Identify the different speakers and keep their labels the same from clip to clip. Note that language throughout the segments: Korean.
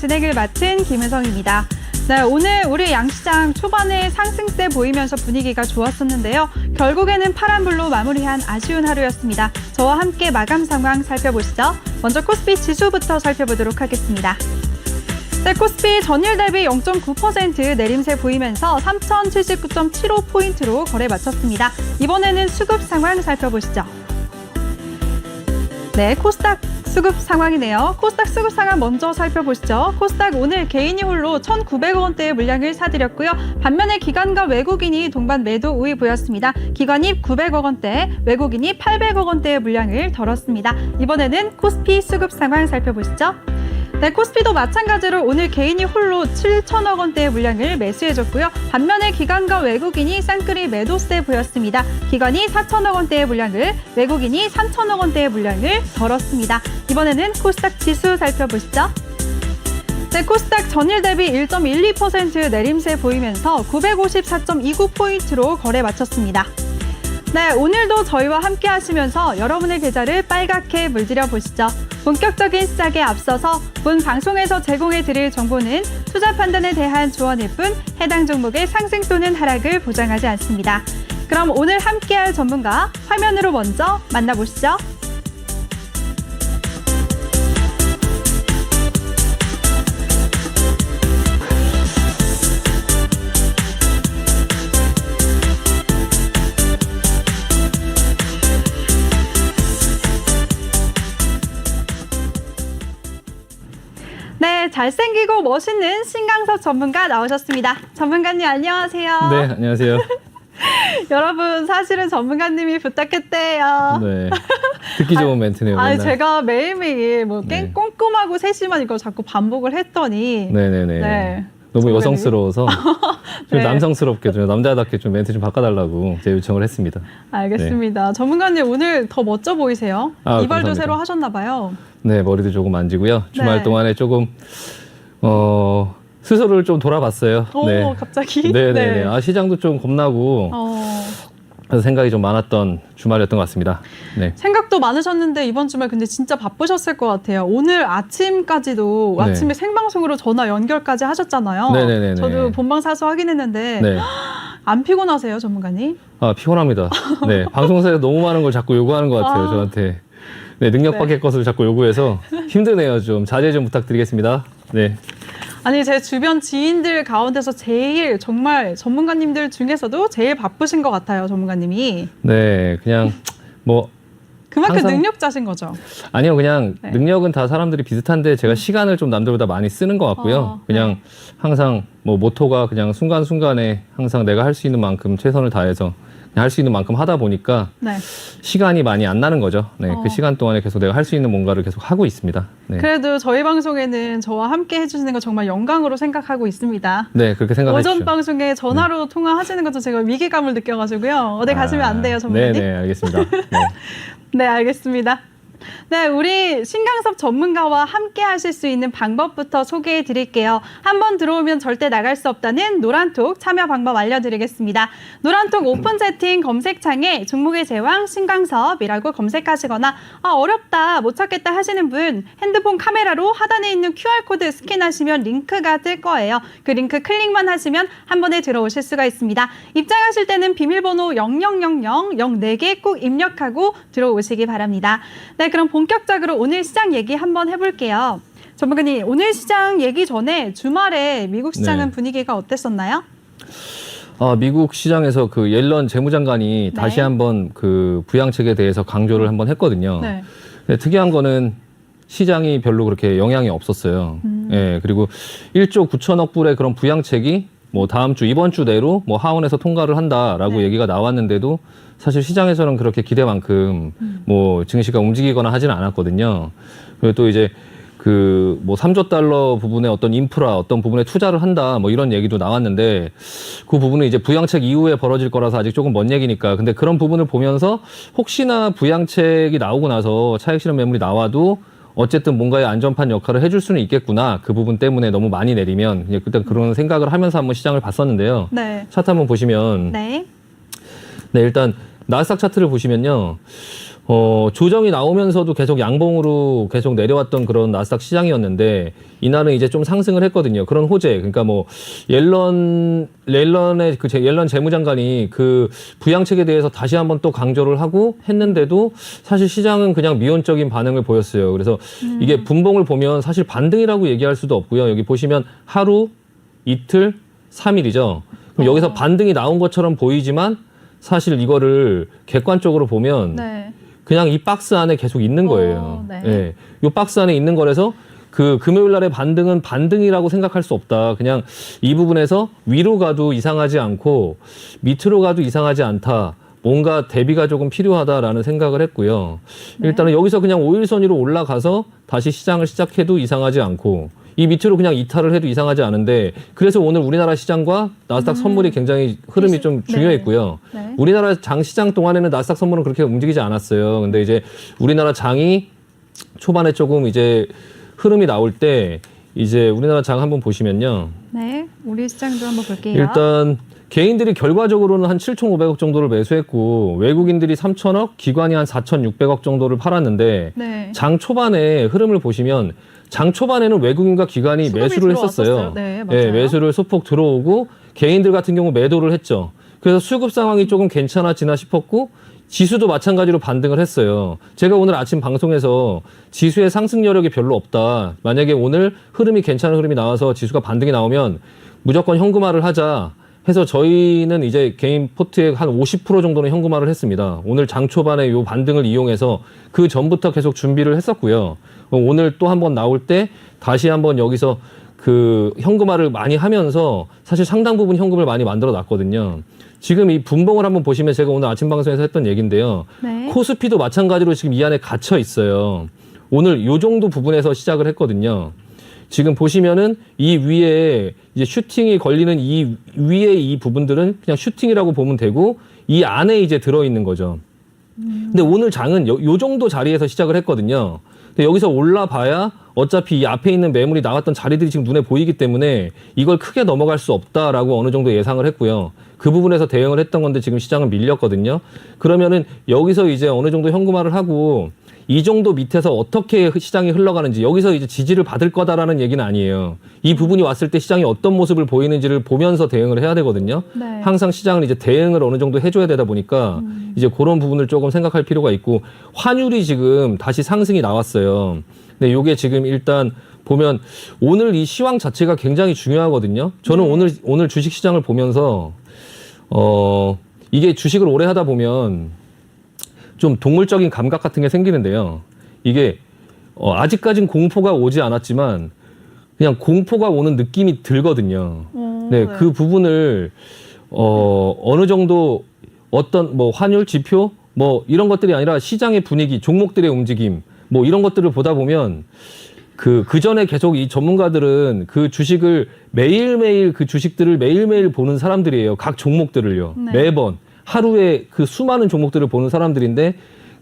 Speaker 1: 진행을 맡은 김은성입니다. 네, 오늘 우리 양시장 초반에 상승세 보이면서 분위기가 좋았었는데요. 결국에는 파란불로 마무리한 아쉬운 하루였습니다. 저와 함께 마감 상황 살펴보시죠. 먼저 코스피 지수부터 살펴보도록 하겠습니다. 네, 코스피 전일 대비 0.9% 내림세 보이면서 3,079.75포인트로 거래 마쳤습니다. 이번에는 수급 상황 살펴보시죠. 네, 코스닥 수급 상황이네요. 코스닥 수급 상황 먼저 살펴보시죠. 코스닥 오늘 개인이 홀로 1,900억 원대의 물량을 사들였고요. 반면에 기관과 외국인이 동반 매도 우위 보였습니다. 기관이 900억 원대, 외국인이 800억 원대의 물량을 덜었습니다. 이번에는 코스피 수급 상황 살펴보시죠. 네, 코스피도 마찬가지로 오늘 개인이 홀로 7천억 원대의 물량을 매수해줬고요. 반면에 기관과 외국인이 쌍끌이 매도세 보였습니다. 기관이 4천억 원대의 물량을, 외국인이 3천억 원대의 물량을 덜었습니다. 이번에는 코스닥 지수 살펴보시죠. 네, 코스닥 전일 대비 1.12% 내림세 보이면서 954.29포인트로 거래 마쳤습니다. 네, 오늘도 저희와 함께 하시면서 여러분의 계좌를 빨갛게 물들여 보시죠. 본격적인 시작에 앞서서 본 방송에서 제공해 드릴 정보는 투자 판단에 대한 조언일 뿐 해당 종목의 상승 또는 하락을 보장하지 않습니다. 그럼 오늘 함께 할 전문가 화면으로 먼저 만나보시죠. 네, 잘생기고 멋있는 신강석 전문가 나오셨습니다. 전문가님 안녕하세요.
Speaker 2: 네, 안녕하세요.
Speaker 1: 여러분 사실은 전문가님이 부탁했대요.
Speaker 2: 네. 듣기 좋은 멘트네요.
Speaker 1: 아,
Speaker 2: 맨날.
Speaker 1: 제가 매일매일 뭐 깽-
Speaker 2: 네.
Speaker 1: 꼼꼼하고 세심한 이걸 자꾸 반복을 했더니
Speaker 2: 네네네.
Speaker 1: 네.
Speaker 2: 너무 여성스러워서 좀
Speaker 1: 네.
Speaker 2: 남성스럽게 좀 남자답게 좀 멘트 좀 바꿔달라고 제 요청을 했습니다.
Speaker 1: 알겠습니다. 전문가님 오늘 더 멋져 보이세요.
Speaker 2: 아,
Speaker 1: 이발도
Speaker 2: 감사합니다.
Speaker 1: 새로 하셨나 봐요.
Speaker 2: 네, 머리도 조금 만지고요. 주말
Speaker 1: 네.
Speaker 2: 동안에 조금 어 스스로를 좀 돌아봤어요.
Speaker 1: 오,
Speaker 2: 네.
Speaker 1: 갑자기.
Speaker 2: 네네네. 아 시장도 좀 겁나고
Speaker 1: 어,
Speaker 2: 그래서 생각이 좀 많았던 주말이었던 것 같습니다. 네.
Speaker 1: 생각도 많으셨는데 이번 주말 근데 진짜 바쁘셨을 것 같아요. 오늘 아침까지도
Speaker 2: 네.
Speaker 1: 아침에 생방송으로 전화 연결까지 하셨잖아요.
Speaker 2: 네네네네.
Speaker 1: 저도 본방 사수 확인했는데
Speaker 2: 네.
Speaker 1: 안 피곤하세요, 전문가님?
Speaker 2: 아 피곤합니다. 네. 방송사에서 너무 많은 걸 자꾸 요구하는 것 같아요.
Speaker 1: 아.
Speaker 2: 저한테. 네, 능력 밖의 것을 자꾸 요구해서 힘드네요. 좀 자제 좀 부탁드리겠습니다. 네.
Speaker 1: 아니 제 주변 지인들 가운데서 제일 정말 전문가님들 중에서도 제일 바쁘신 것 같아요, 전문가님이.
Speaker 2: 네, 그냥 뭐
Speaker 1: 그만큼
Speaker 2: 항상-
Speaker 1: 능력자신 거죠.
Speaker 2: 아니요, 그냥
Speaker 1: 네.
Speaker 2: 능력은 다 사람들이 비슷한데 제가 시간을 좀 남들보다 많이 쓰는 것 같고요.
Speaker 1: 어,
Speaker 2: 그냥 항상 뭐 모토가 그냥 순간 순간에 항상 내가 할 수 있는 만큼 최선을 다해서 할 수 있는 만큼 하다 보니까
Speaker 1: 네.
Speaker 2: 시간이 많이 안 나는 거죠. 네,
Speaker 1: 어.
Speaker 2: 그 시간 동안에 계속 내가 할 수 있는 뭔가를 계속 하고 있습니다. 네,
Speaker 1: 그래도 저희 방송에는 저와 함께 해주시는 거 정말 영광으로 생각하고 있습니다.
Speaker 2: 네 그렇게 생각하십시오. 네.
Speaker 1: 오전 방송에 전화로 통화하시는 것도 제가 위기감을 느껴가지고요. 어디 가시면 안 돼요, 전문가님.
Speaker 2: 네, 네, 알겠습니다. 네.
Speaker 1: 네, 알겠습니다. 네, 우리 신강섭 전문가와 함께 하실 수 있는 방법부터 소개해 드릴게요. 한번 들어오면 절대 나갈 수 없다는 노란톡 참여 방법 알려드리겠습니다. 노란톡 오픈 채팅 검색창에 종목의 제왕 신강섭이라고 검색하시거나 아, 어렵다, 못 찾겠다 하시는 분 핸드폰 카메라로 하단에 있는 QR코드 스캔하시면 링크가 뜰 거예요. 그 링크 클릭만 하시면 한 번에 들어오실 수가 있습니다. 입장하실 때는 비밀번호 0000 04개 꼭 입력하고 들어오시기 바랍니다. 네, 그럼 본격적으로 오늘 시장 얘기 한번 해볼게요. 전문가님, 오늘 시장 얘기 전에 주말에 미국 시장은
Speaker 2: 네.
Speaker 1: 분위기가 어땠었나요?
Speaker 2: 아, 미국 시장에서 그 옐런 재무장관이
Speaker 1: 네.
Speaker 2: 다시 한번 그 부양책에 대해서 강조를 한번 했거든요.
Speaker 1: 네.
Speaker 2: 근데 특이한 거는 시장이 별로 그렇게 영향이 없었어요.
Speaker 1: 음.
Speaker 2: 예, 그리고 1조 9천억 불의 그런 부양책이 뭐 다음 주 이번 주 내로 뭐 하원에서 통과를 한다라고
Speaker 1: 네.
Speaker 2: 얘기가 나왔는데도 사실 시장에서는 그렇게 기대만큼
Speaker 1: 음.
Speaker 2: 뭐 증시가 움직이거나 하지는 않았거든요. 그리고 또 이제 그 뭐 3조 달러 부분의 어떤 인프라 어떤 부분에 투자를 한다 뭐 이런 얘기도 나왔는데 그 부분은 이제 부양책 이후에 벌어질 거라서 아직 조금 먼 얘기니까 근데 그런 부분을 보면서 혹시나 부양책이 나오고 나서 차익 실현 매물이 나와도 어쨌든 뭔가의 안전판 역할을 해줄 수는 있겠구나 그 부분 때문에 너무 많이 내리면 이제 그때 그런 생각을 하면서 한번 시장을 봤었는데요.
Speaker 1: 네.
Speaker 2: 차트 한번 보시면
Speaker 1: 네.
Speaker 2: 네 일단 나스닥 차트를 보시면요. 어, 조정이 나오면서도 계속 양봉으로 계속 내려왔던 그런 나스닥 시장이었는데 이날은 이제 좀 상승을 했거든요. 그런 호재. 그러니까 뭐 옐런 옐런의 그 제- 옐런 재무장관이 그 부양책에 대해서 다시 한번 또 강조를 하고 했는데도 사실 시장은 그냥 미온적인 반응을 보였어요. 그래서 이게 분봉을 보면 사실 반등이라고 얘기할 수도 없고요. 여기 보시면 하루, 이틀, 삼일이죠 그럼 여기서 반등이 나온 것처럼 보이지만 사실 이거를 객관적으로 보면
Speaker 1: 네.
Speaker 2: 그냥 이 박스 안에 계속 있는 거예요.
Speaker 1: 어, 네.
Speaker 2: 예. 이 박스 안에 있는 거라서 그 금요일 날의 반등은 반등이라고 생각할 수 없다. 그냥 이 부분에서 위로 가도 이상하지 않고 밑으로 가도 이상하지 않다. 뭔가 대비가 조금 필요하다라는 생각을 했고요.
Speaker 1: 네.
Speaker 2: 일단은 여기서 그냥 5일선 위로 올라가서 다시 시장을 시작해도 이상하지 않고 이 밑으로 그냥 이탈을 해도 이상하지 않은데 그래서 오늘 우리나라 시장과 나스닥 선물이 굉장히 흐름이 좀
Speaker 1: 음. 네.
Speaker 2: 중요했고요.
Speaker 1: 네.
Speaker 2: 우리나라 장 시장 동안에는 나스닥 선물은 그렇게 움직이지 않았어요. 근데 이제 우리나라 장이 초반에 조금 이제 흐름이 나올 때 이제 우리나라 장 한번 보시면요.
Speaker 1: 네. 우리 시장도 한번 볼게요.
Speaker 2: 일단 개인들이 결과적으로는 한 7,500억 정도를 매수했고 외국인들이 3,000억, 기관이 한 4,600억 정도를 팔았는데
Speaker 1: 네.
Speaker 2: 장 초반에 흐름을 보시면 장 초반에는 외국인과 기관이 매수를. 했었어요.
Speaker 1: 네, 맞아요.
Speaker 2: 매수를 소폭 들어오고 개인들 같은 경우 매도를 했죠. 그래서 수급 상황이 조금 괜찮아지나 싶었고 지수도 마찬가지로 반등을 했어요. 제가 오늘 아침 방송에서 지수의 상승 여력이 별로 없다. 만약에 오늘 흐름이 괜찮은 흐름이 나와서 지수가 반등이 나오면 무조건 현금화를 하자. 해서 저희는 이제 개인 포트의 한 50% 정도는 현금화를 했습니다. 오늘 장 초반에 요 반등을 이용해서 그 전부터 계속 준비를 했었고요. 어, 오늘 또 한번 나올 때 다시 한번 여기서 그 현금화를 많이 하면서 사실 상당 부분 현금을 많이 만들어 놨거든요. 지금 이 분봉을 한번 보시면 제가 오늘 아침 방송에서 했던 얘기인데요.
Speaker 1: 네.
Speaker 2: 코스피도 마찬가지로 지금 이 안에 갇혀 있어요. 오늘 요 정도 부분에서 시작을 했거든요. 지금 보시면은 이 위에 이제 슈팅이 걸리는 이 위에 이 부분들은 그냥 슈팅이라고 보면 되고 이 안에 이제 들어 있는 거죠. 근데 오늘 장은 요, 요 정도 자리에서 시작을 했거든요. 근데 여기서 올라봐야 어차피 이 앞에 있는 매물이 나갔던 자리들이 지금 눈에 보이기 때문에 이걸 크게 넘어갈 수 없다라고 어느 정도 예상을 했고요. 그 부분에서 대응을 했던 건데 지금 시장은 밀렸거든요. 그러면은 여기서 이제 어느 정도 현금화를 하고 이 정도 밑에서 어떻게 시장이 흘러가는지 여기서 이제 지지를 받을 거다라는 얘기는 아니에요. 이 부분이 왔을 때 시장이 어떤 모습을 보이는지를 보면서 대응을 해야 되거든요.
Speaker 1: 네.
Speaker 2: 항상 시장은 이제 대응을 어느 정도 해줘야 되다 보니까 이제 그런 부분을 조금 생각할 필요가 있고 환율이 지금 다시 상승이 나왔어요. 근데 요게 지금 일단 보면 오늘 이 시황 자체가 굉장히 중요하거든요. 저는 오늘 오늘 주식 시장을 보면서 어 이게 주식을 오래 하다 보면 좀 동물적인 감각 같은 게 생기는데요. 이게 어, 아직까진 공포가 오지 않았지만 그냥 공포가 오는 느낌이 들거든요.
Speaker 1: 어,
Speaker 2: 네, 그 부분을 어 어느 정도 어떤 뭐 환율 지표 뭐 이런 것들이 아니라 시장의 분위기, 종목들의 움직임 뭐 이런 것들을 보다 보면 그, 그 전에 계속 이 전문가들은 그 주식을 매일매일 그 주식들을 매일매일 보는 사람들이에요. 각 종목들을요.
Speaker 1: 네.
Speaker 2: 매번. 하루에 그 수많은 종목들을 보는 사람들인데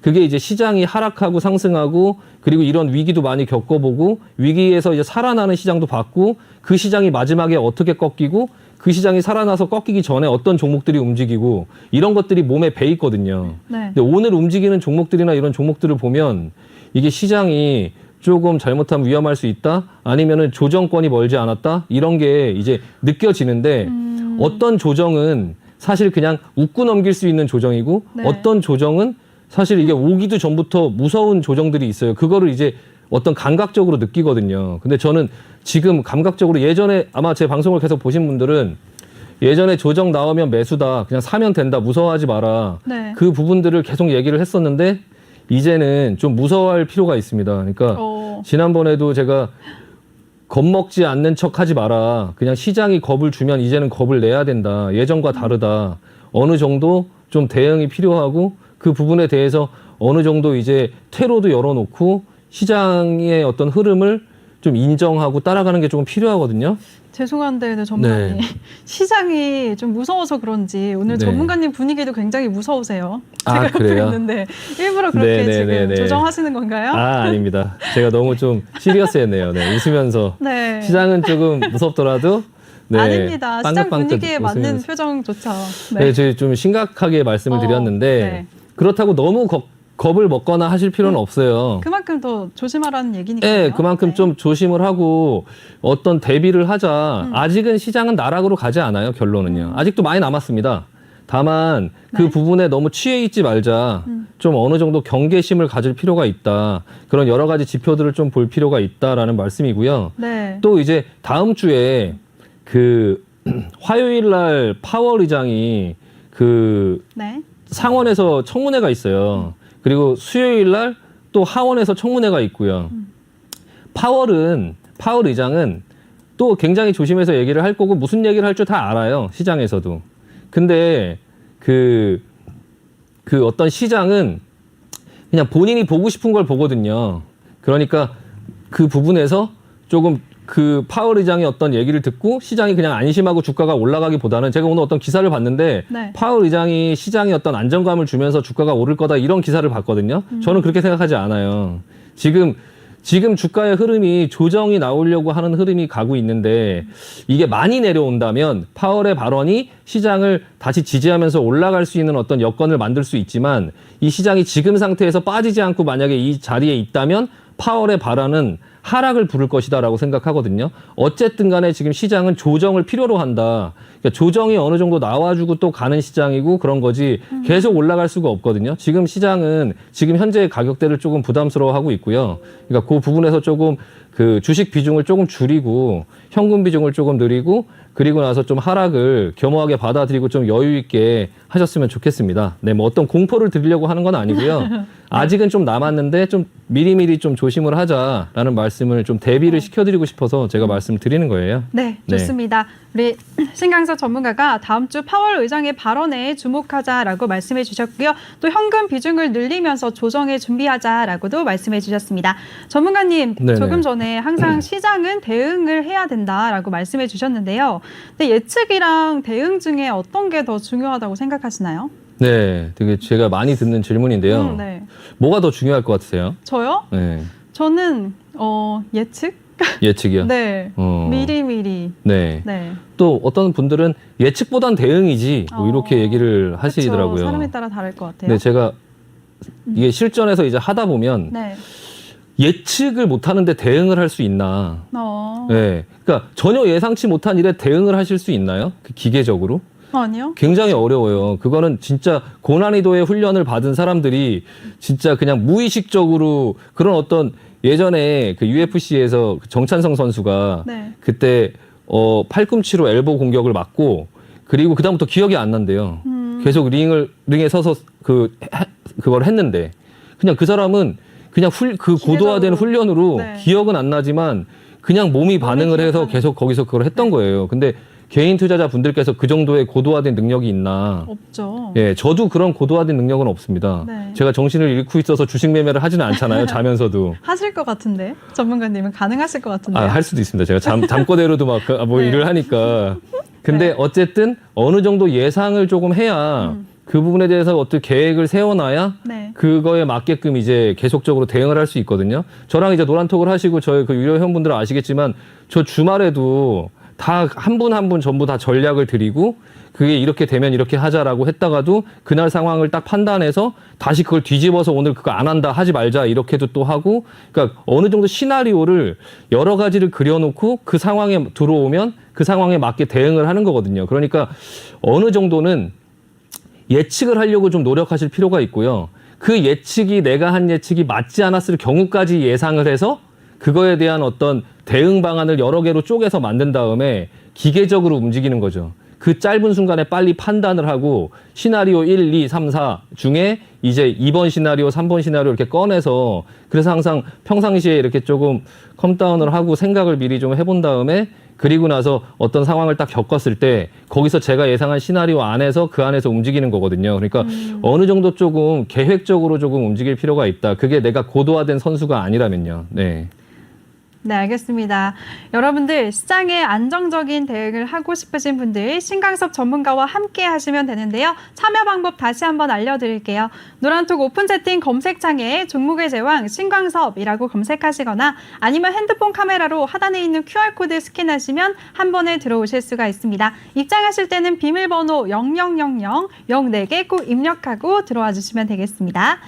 Speaker 2: 그게 이제 시장이 하락하고 상승하고 그리고 이런 위기도 많이 겪어보고 위기에서 이제 살아나는 시장도 봤고 그 시장이 마지막에 어떻게 꺾이고 그 시장이 살아나서 꺾이기 전에 어떤 종목들이 움직이고 이런 것들이 몸에 배 있거든요.
Speaker 1: 네.
Speaker 2: 근데 오늘 움직이는 종목들이나 이런 종목들을 보면 이게 시장이 조금 잘못하면 위험할 수 있다 아니면은 조정권이 멀지 않았다 이런 게 이제 느껴지는데
Speaker 1: 음.
Speaker 2: 어떤 조정은 사실 그냥 웃고 넘길 수 있는 조정이고
Speaker 1: 네.
Speaker 2: 어떤 조정은 사실 이게 오기도 전부터 무서운 조정들이 있어요. 그거를 이제 어떤 감각적으로 느끼거든요. 근데 저는 지금 감각적으로 예전에 아마 제 방송을 계속 보신 분들은 예전에 조정 나오면 매수다. 그냥 사면 된다. 무서워하지 마라.
Speaker 1: 네.
Speaker 2: 그 부분들을 계속 얘기를 했었는데 이제는 좀 무서워할 필요가 있습니다. 그러니까
Speaker 1: 어,
Speaker 2: 지난번에도 제가 겁먹지 않는 척 하지 마라. 그냥 시장이 겁을 주면 이제는 겁을 내야 된다. 예전과 다르다. 어느 정도 좀 대응이 필요하고 그 부분에 대해서 어느 정도 이제 퇴로도 열어놓고 시장의 어떤 흐름을 좀 인정하고 따라가는 게 조금 필요하거든요.
Speaker 1: 죄송한데 네, 전문가님
Speaker 2: 네.
Speaker 1: 시장이 좀 무서워서 그런지 오늘
Speaker 2: 네.
Speaker 1: 전문가님 분위기도 굉장히 무서우세요.
Speaker 2: 아,
Speaker 1: 제가 옆에
Speaker 2: 그래요?
Speaker 1: 있는데 일부러 그렇게
Speaker 2: 네, 네,
Speaker 1: 지금
Speaker 2: 네, 네.
Speaker 1: 조정하시는 건가요?
Speaker 2: 아, 아닙니다. 제가 너무 좀 시리어스했네요. 네, 웃으면서
Speaker 1: 네.
Speaker 2: 시장은 조금 무섭더라도 네,
Speaker 1: 아닙니다. 시장 분위기에 맞는
Speaker 2: 웃으면서.
Speaker 1: 표정 좋죠.
Speaker 2: 네, 저희 좀 심각하게 말씀을
Speaker 1: 어,
Speaker 2: 드렸는데
Speaker 1: 네.
Speaker 2: 그렇다고 너무 겁, 겁을 먹거나 하실 필요는 없어요.
Speaker 1: 그만큼 더 조심하라는 얘기니까요.
Speaker 2: 네, 그만큼
Speaker 1: 네.
Speaker 2: 좀 조심을 하고 어떤 대비를 하자.
Speaker 1: 음.
Speaker 2: 아직은 시장은 나락으로 가지 않아요. 결론은요. 아직도 많이 남았습니다. 다만 그
Speaker 1: 네.
Speaker 2: 부분에 너무 취해 있지 말자.
Speaker 1: 음.
Speaker 2: 좀 어느 정도 경계심을 가질 필요가 있다. 그런 여러 가지 지표들을 좀 볼 필요가 있다라는 말씀이고요.
Speaker 1: 네.
Speaker 2: 또 이제 다음 주에 그 화요일 날 파월 의장이 그
Speaker 1: 네.
Speaker 2: 상원에서 청문회가 있어요. 그리고 수요일 날 또 하원에서 청문회가 있고요. 파월은 파월 의장은 또 굉장히 조심해서 얘기를 할 거고 무슨 얘기를 할 줄 다 알아요. 시장에서도. 근데 그, 그 어떤 시장은 그냥 본인이 보고 싶은 걸 보거든요. 그러니까 그 부분에서 조금 그 파월 의장의 어떤 얘기를 듣고 시장이 그냥 안심하고 주가가 올라가기보다는 제가 오늘 어떤 기사를 봤는데
Speaker 1: 네.
Speaker 2: 파월 의장이 시장에 어떤 안정감을 주면서 주가가 오를 거다 이런 기사를 봤거든요. 저는 그렇게 생각하지 않아요. 지금 지금 주가의 흐름이 조정이 나오려고 하는 흐름이 가고 있는데 이게 많이 내려온다면 파월의 발언이 시장을 다시 지지하면서 올라갈 수 있는 어떤 여건을 만들 수 있지만 이 시장이 지금 상태에서 빠지지 않고 만약에 이 자리에 있다면 파월의 발언은 하락을 부를 것이다라고 생각하거든요. 어쨌든 간에 지금 시장은 조정을 필요로 한다. 그러니까 조정이 어느 정도 나와주고 또 가는 시장이고 그런 거지 계속 올라갈 수가 없거든요. 지금 시장은 지금 현재 가격대를 조금 부담스러워하고 있고요. 그러니까 그 부분에서 조금 그 주식 비중을 조금 줄이고 현금 비중을 조금 늘리고 그리고 나서 좀 하락을 겸허하게 받아들이고 좀 여유 있게 하셨으면 좋겠습니다. 네, 뭐 어떤 공포를 드리려고 하는 건 아니고요. 아직은 좀 남았는데 좀 미리미리 좀 조심을 하자라는 말씀을 좀 대비를 시켜드리고 싶어서 제가 말씀을 드리는 거예요.
Speaker 1: 네,
Speaker 2: 네.
Speaker 1: 좋습니다. 우리 신강석 전문가가 다음 주 파월 의장의 발언에 주목하자라고 말씀해 주셨고요. 또 현금 비중을 늘리면서 조정에 준비하자라고도 말씀해 주셨습니다. 전문가님,
Speaker 2: 네네.
Speaker 1: 조금 전에 항상 시장은 대응을 해야 된다라고 말씀해 주셨는데요. 근데 예측이랑 대응 중에 어떤 게 더 중요하다고 생각하시나요?
Speaker 2: 네, 되게 제가 많이 듣는 질문인데요.
Speaker 1: 음, 네.
Speaker 2: 뭐가 더 중요할 것 같으세요?
Speaker 1: 저요?
Speaker 2: 네,
Speaker 1: 저는 어, 예측?
Speaker 2: 예측이요.
Speaker 1: 네.
Speaker 2: 어,
Speaker 1: 미리미리.
Speaker 2: 네.
Speaker 1: 네.
Speaker 2: 또 어떤 분들은 예측보단 대응이지 뭐
Speaker 1: 어,
Speaker 2: 이렇게 얘기를 하시더라고요.
Speaker 1: 사람에 따라 다를 것 같아요.
Speaker 2: 네, 제가 이게 실전에서 이제 하다 보면
Speaker 1: 네.
Speaker 2: 예측을 못 하는데 대응을 할 수 있나?
Speaker 1: 어.
Speaker 2: 네, 그러니까 전혀 예상치 못한 일에 대응을 하실 수 있나요? 그 기계적으로?
Speaker 1: 아니요.
Speaker 2: 굉장히 어려워요. 그거는 진짜 고난이도의 훈련을 받은 사람들이 진짜 그냥 무의식적으로 그런 어떤 예전에 그 UFC에서 정찬성 선수가
Speaker 1: 네.
Speaker 2: 그때 어 팔꿈치로 엘보 공격을 맞고 그리고 그다음부터 기억이 안 난대요.
Speaker 1: 음.
Speaker 2: 계속 링을 링에 서서 그 해- 그걸 했는데 그냥 그 사람은 그냥 훌, 그 고도화된. 훈련으로
Speaker 1: 네.
Speaker 2: 기억은 안 나지만 그냥 몸이 반응을 해서. 계속 거기서 그걸 했던
Speaker 1: 네.
Speaker 2: 거예요. 근데 개인 투자자 분들께서 그 정도의 고도화된 능력이 있나?
Speaker 1: 없죠.
Speaker 2: 예, 저도 그런 고도화된 능력은 없습니다.
Speaker 1: 네.
Speaker 2: 제가 정신을 잃고 있어서 주식 매매를 하지는 않잖아요. 자면서도.
Speaker 1: 하실 것 같은데 전문가님은 가능하실 것 같은데.
Speaker 2: 아, 할 수도 있습니다. 제가 잠, 잠꼬대로도 막 뭐
Speaker 1: 네.
Speaker 2: 일을 하니까. 근데
Speaker 1: 네.
Speaker 2: 어쨌든 어느 정도 예상을 조금 해야
Speaker 1: 음.
Speaker 2: 그 부분에 대해서 어떤 계획을 세워놔야
Speaker 1: 네.
Speaker 2: 그거에 맞게끔 이제 계속적으로 대응을 할 수 있거든요. 저랑 이제 노란톡을 하시고 저희 그 유료 회원분들은 아시겠지만 저 주말에도 다 한 분 한 분 전부 다 전략을 드리고 그게 이렇게 되면 이렇게 하자라고 했다가도 그날 상황을 딱 판단해서 다시 그걸 뒤집어서 오늘 그거 안 한다 하지 말자 이렇게도 또 하고 그러니까 어느 정도 시나리오를 여러 가지를 그려놓고 그 상황에 들어오면 그 상황에 맞게 대응을 하는 거거든요. 그러니까 어느 정도는 예측을 하려고 좀 노력하실 필요가 있고요. 그 예측이 내가 한 예측이 맞지 않았을 경우까지 예상을 해서 그거에 대한 어떤 대응 방안을 여러 개로 쪼개서 만든 다음에 기계적으로 움직이는 거죠. 그 짧은 순간에 빨리 판단을 하고 시나리오 1, 2, 3, 4 중에 이제 2번 시나리오, 3번 시나리오 이렇게 꺼내서 그래서 항상 평상시에 이렇게 조금 컴다운을 하고 생각을 미리 좀 해본 다음에 그리고 나서 어떤 상황을 딱 겪었을 때 거기서 제가 예상한 시나리오 안에서 그 안에서 움직이는 거거든요. 그러니까 어느 정도 조금 계획적으로 조금 움직일 필요가 있다. 그게 내가 고도화된 선수가 아니라면요. 네.
Speaker 1: 네, 알겠습니다. 여러분들 시장에 안정적인 대응을 하고 싶으신 분들 신강섭 전문가와 함께 하시면 되는데요. 참여 방법 다시 한번 알려드릴게요. 노란톡 오픈 채팅 검색창에 종목의 제왕 신광섭이라고 검색하시거나 아니면 핸드폰 카메라로 하단에 있는 QR코드 스캔하시면 한 번에 들어오실 수가 있습니다. 입장하실 때는 비밀번호 0000 04개 꼭 입력하고 들어와 주시면 되겠습니다.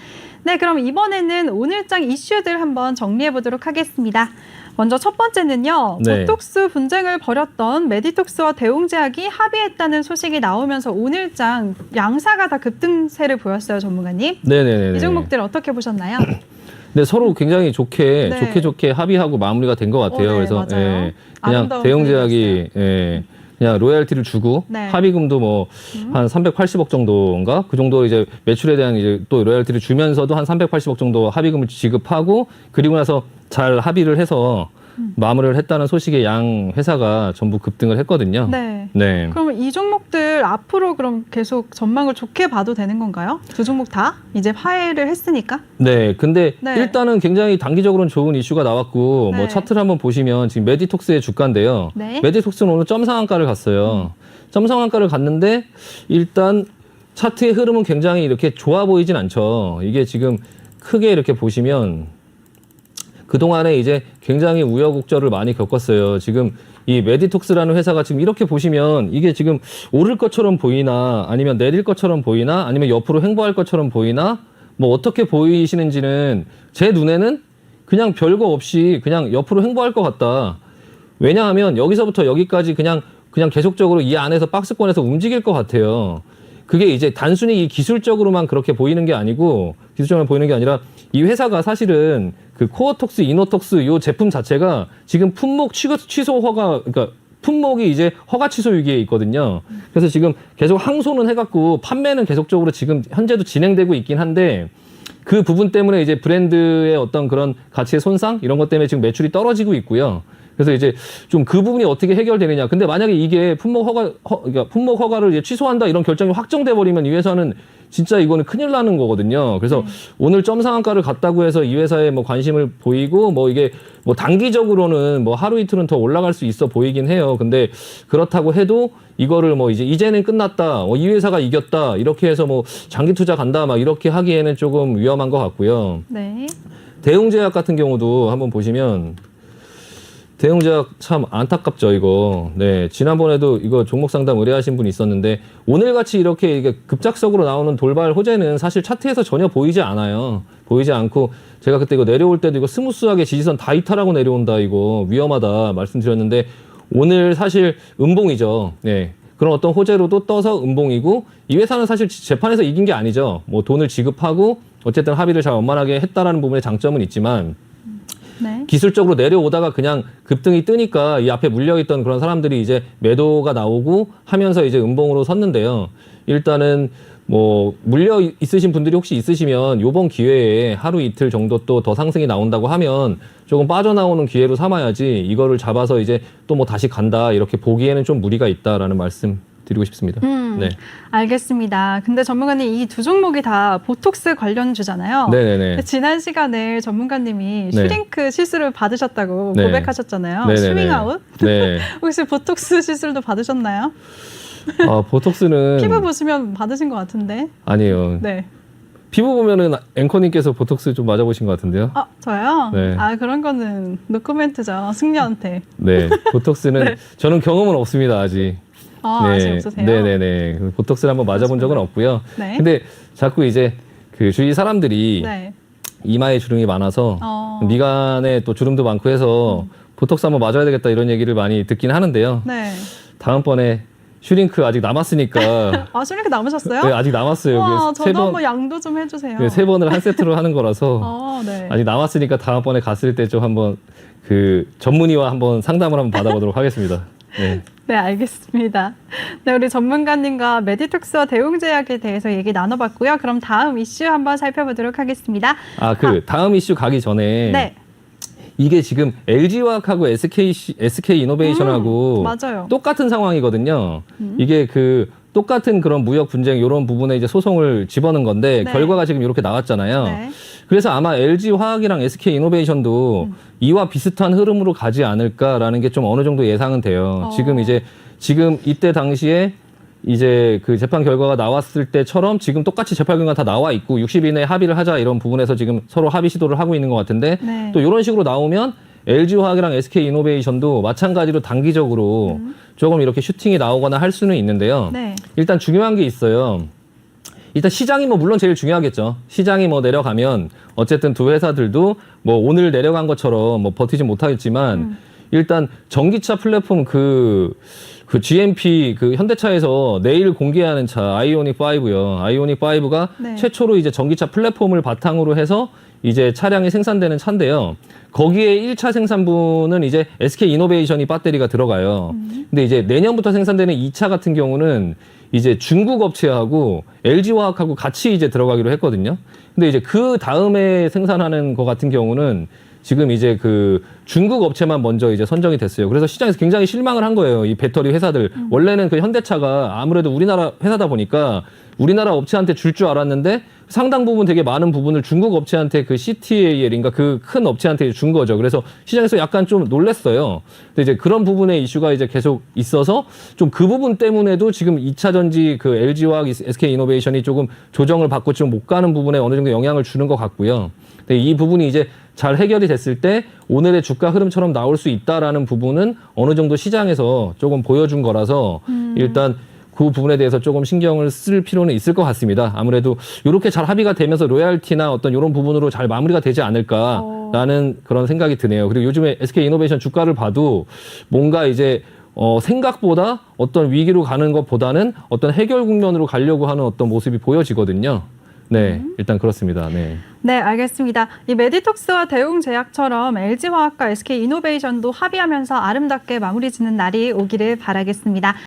Speaker 1: 네, 그럼 이번에는 오늘장 이슈들 한번 정리해 보도록 하겠습니다. 먼저 첫 번째는요.
Speaker 2: 네.
Speaker 1: 보톡스 분쟁을 벌였던 메디톡스와 대웅제약이 합의했다는 소식이 나오면서 오늘장 양사가 다 급등세를 보였어요, 전문가님.
Speaker 2: 네네네.
Speaker 1: 이 종목들 어떻게 보셨나요?
Speaker 2: 네, 서로 굉장히 좋게
Speaker 1: 네.
Speaker 2: 좋게 좋게 합의하고 마무리가 된 것 같아요.
Speaker 1: 어, 네,
Speaker 2: 그래서
Speaker 1: 맞아요.
Speaker 2: 예, 그냥
Speaker 1: 아름다운
Speaker 2: 대형제약이 예, 그냥 로얄티를 주고
Speaker 1: 네. 음.
Speaker 2: 합의금도 뭐 한 380억 정도인가 그 정도 이제 매출에 대한 이제 또 로얄티를 주면서도 한 380억 정도 합의금을 지급하고 그리고 나서 잘 합의를 해서
Speaker 1: 음.
Speaker 2: 마무리를 했다는 소식에 양 회사가 전부 급등을 했거든요.
Speaker 1: 네.
Speaker 2: 네.
Speaker 1: 그러면 이 종목들 앞으로 그럼 계속 전망을 좋게 봐도 되는 건가요? 두 종목 다 이제 화해를 했으니까.
Speaker 2: 네, 근데
Speaker 1: 네.
Speaker 2: 일단은 굉장히 단기적으로는 좋은 이슈가 나왔고
Speaker 1: 네.
Speaker 2: 뭐 차트를 한번 보시면 지금 메디톡스의 주가인데요.
Speaker 1: 네.
Speaker 2: 메디톡스는 오늘 점 상한가를 갔어요. 점 상한가를 갔는데 일단 차트의 흐름은 굉장히 이렇게 좋아 보이진 않죠. 이게 지금 크게 이렇게 보시면 그동안에 이제 굉장히 우여곡절을 많이 겪었어요. 지금 이 메디톡스라는 회사가 지금 이렇게 보시면 이게 지금 오를 것처럼 보이나 아니면 내릴 것처럼 보이나 아니면 옆으로 횡보할 것처럼 보이나 뭐 어떻게 보이시는지는 제 눈에는 그냥 별거 없이 그냥 옆으로 횡보할 것 같다. 왜냐하면 여기서부터 여기까지 그냥 그냥 계속적으로 이 안에서 박스권에서 움직일 것 같아요. 그게 이제 단순히 이 기술적으로만 그렇게 보이는 게 아니고 기술적으로 보이는 게 아니라 이 회사가 사실은 그 코어톡스, 이노톡스 요 제품 자체가 지금 품목 취소, 허가 그러니까 품목이 이제 허가 취소 위기에 있거든요. 그래서 지금 계속 항소는 해갖고 판매는 계속적으로 지금 현재도 진행되고 있긴 한데 그 부분 때문에 이제 브랜드의 어떤 그런 가치의 손상 이런 것 때문에 지금 매출이 떨어지고 있고요. 그래서 이제 좀 그 부분이 어떻게 해결되느냐. 근데 만약에 이게 품목 허가, 허, 그러니까 품목 허가를 이제 취소한다 이런 결정이 확정돼 버리면 이 회사는 진짜 이거는 큰일 나는 거거든요. 그래서 오늘 점 상한가를 갔다고 해서 이 회사에 뭐 관심을 보이고 뭐 이게 뭐 단기적으로는 뭐 하루 이틀은 더 올라갈 수 있어 보이긴 해요. 근데 그렇다고 해도 이거를 뭐 이제 이제는 끝났다. 어, 이 회사가 이겼다. 이렇게 해서 뭐 장기 투자 간다. 막 이렇게 하기에는 조금 위험한 것 같고요.
Speaker 1: 네.
Speaker 2: 대웅제약 같은 경우도 한번 보시면 대웅제약 참 안타깝죠 이거. 네 지난번에도 이거 종목 상담 의뢰하신 분이 있었는데 오늘 같이 이렇게 이게 급작석으로 나오는 돌발 호재는 사실 차트에서 전혀 보이지 않아요. 보이지 않고 제가 그때 이거 내려올 때도 이거 스무스하게 지지선 다 이탈하고 내려온다 이거 위험하다 말씀드렸는데 오늘 사실 음봉이죠. 네. 그런 어떤 호재로도 떠서 음봉이고 이 회사는 사실 재판에서 이긴 게 아니죠. 뭐 돈을 지급하고 어쨌든 합의를 잘 원만하게 했다라는 부분에 장점은 있지만
Speaker 1: 네.
Speaker 2: 기술적으로 내려오다가 그냥 급등이 뜨니까 이 앞에 물려있던 그런 사람들이 이제 매도가 나오고 하면서 이제 음봉으로 섰는데요. 일단은 뭐 물려 있으신 분들이 혹시 있으시면 요번 기회에 하루 이틀 정도 또 더 상승이 나온다고 하면 조금 빠져나오는 기회로 삼아야지 이거를 잡아서 이제 또 뭐 다시 간다 이렇게 보기에는 좀 무리가 있다라는 말씀 드리고 싶습니다.
Speaker 1: 음,
Speaker 2: 네.
Speaker 1: 알겠습니다. 근데 전문가님 이 두 종목이 다 보톡스 관련주잖아요.
Speaker 2: 네네네.
Speaker 1: 지난 시간에 전문가님이
Speaker 2: 네.
Speaker 1: 슈링크 시술을 받으셨다고
Speaker 2: 네.
Speaker 1: 고백하셨잖아요.
Speaker 2: 네네네.
Speaker 1: 스윙아웃?
Speaker 2: 네.
Speaker 1: 혹시 보톡스 시술도 받으셨나요?
Speaker 2: 아, 보톡스는
Speaker 1: 피부 보시면 받으신 것 같은데.
Speaker 2: 아니에요.
Speaker 1: 네.
Speaker 2: 피부 보면은 앵커님께서 보톡스 좀 맞아보신 것 같은데요.
Speaker 1: 아, 저요?
Speaker 2: 네.
Speaker 1: 아, 그런 거는 노코멘트죠. 승려한테.
Speaker 2: 네, 보톡스는 저는 경험은 없습니다 아직.
Speaker 1: 아,
Speaker 2: 네,
Speaker 1: 아직 없으세요?
Speaker 2: 네네네. 그 보톡스를 한번 맞아본 적은 없고요.
Speaker 1: 네.
Speaker 2: 근데 자꾸 이제 그 주위 사람들이
Speaker 1: 네.
Speaker 2: 이마에 주름이 많아서
Speaker 1: 어.
Speaker 2: 미간에 또 주름도 많고 해서 보톡스 한번 맞아야 되겠다 이런 얘기를 많이 듣긴 하는데요.
Speaker 1: 네.
Speaker 2: 다음번에 슈링크 아직 남았으니까
Speaker 1: 아, 슈링크 남으셨어요?
Speaker 2: 네, 아직 남았어요.
Speaker 1: 와,
Speaker 2: 그게
Speaker 1: 저도 한번 양도 좀 해주세요.
Speaker 2: 네, 세 번을 한 세트로 하는 거라서
Speaker 1: 어, 네.
Speaker 2: 아직 남았으니까 다음번에 갔을 때 좀 한번 그 전문의와 한번 상담을 한번 받아보도록 하겠습니다. 네.
Speaker 1: 네, 알겠습니다. 네, 우리 전문가님과 메디톡스와 대웅제약에 대해서 얘기 나눠봤고요. 그럼 다음 이슈 한번 살펴보도록 하겠습니다.
Speaker 2: 아, 그 다음 이슈 가기 전에
Speaker 1: 네,
Speaker 2: 이게 지금 LG화학하고 SK SK 이노베이션하고
Speaker 1: 음, 맞아요.
Speaker 2: 똑같은 상황이거든요. 이게 그 똑같은 그런 무역 분쟁 이런 부분에 이제 소송을 집어넣은 건데
Speaker 1: 네.
Speaker 2: 결과가 지금 이렇게 나왔잖아요.
Speaker 1: 네.
Speaker 2: 그래서 아마 LG 화학이랑 SK 이노베이션도
Speaker 1: 음.
Speaker 2: 이와 비슷한 흐름으로 가지 않을까라는 게 좀 어느 정도 예상은 돼요.
Speaker 1: 어.
Speaker 2: 지금 이제 지금 이때 당시에 이제 그 재판 결과가 나왔을 때처럼 지금 똑같이 재판 결과 다 나와 있고 60일 내에 합의를 하자 이런 부분에서 지금 서로 합의 시도를 하고 있는 것 같은데
Speaker 1: 네.
Speaker 2: 또 이런 식으로 나오면 LG 화학이랑 SK 이노베이션도 마찬가지로 단기적으로 조금 이렇게 슈팅이 나오거나 할 수는 있는데요.
Speaker 1: 네.
Speaker 2: 일단 중요한 게 있어요. 일단 시장이 뭐 물론 제일 중요하겠죠. 시장이 뭐 내려가면 어쨌든 두 회사들도 뭐 오늘 내려간 것처럼 뭐 버티지 못하겠지만 일단 전기차 플랫폼 그, 그 GMP 그 현대차에서 내일 공개하는 차 아이오닉 5요. 아이오닉 5가
Speaker 1: 네.
Speaker 2: 최초로 이제 전기차 플랫폼을 바탕으로 해서 이제 차량이 생산되는 차인데요. 거기에 1차 생산부는 이제 SK 이노베이션이 배터리가 들어가요. 근데 이제 내년부터 생산되는 2차 같은 경우는 이제 중국 업체하고 LG 화학하고 같이 이제 들어가기로 했거든요. 근데 이제 그 다음에 생산하는 거 같은 경우는 지금 이제 그 중국 업체만 먼저 이제 선정이 됐어요. 그래서 시장에서 굉장히 실망을 한 거예요. 이 배터리 회사들. 원래는 그 현대차가 아무래도 우리나라 회사다 보니까 우리나라 업체한테 줄 줄 알았는데 상당 부분 되게 많은 부분을 중국 업체한테 그 CTAL인가 그 큰 업체한테 준 거죠. 그래서 시장에서 약간 좀 놀랬어요. 근데 이제 그런 부분의 이슈가 이제 계속 있어서 좀 그 부분 때문에도 지금 2차 전지 그 LG화학, SK 이노베이션이 조금 조정을 받고 좀 못 가는 부분에 어느 정도 영향을 주는 것 같고요. 근데 이 부분이 이제 잘 해결이 됐을 때 오늘의 주가 흐름처럼 나올 수 있다라는 부분은 어느 정도 시장에서 조금 보여준 거라서 일단 그 부분에 대해서 조금 신경을 쓸 필요는 있을 것 같습니다. 아무래도 이렇게 잘 합의가 되면서 로얄티나 어떤 이런 부분으로 잘 마무리가 되지 않을까라는 그런 생각이 드네요. 그리고 요즘에 SK 이노베이션 주가를 봐도 뭔가 이제 어, 생각보다 어떤 위기로 가는 것보다는 어떤 해결 국면으로 가려고 하는 어떤 모습이 보여지거든요. 네, 일단 그렇습니다. 네.
Speaker 1: 네, 알겠습니다. 이 메디톡스와 대웅제약처럼 LG화학과 SK 이노베이션도 합의하면서 아름답게 마무리 짓는 날이 오기를 바라겠습니다.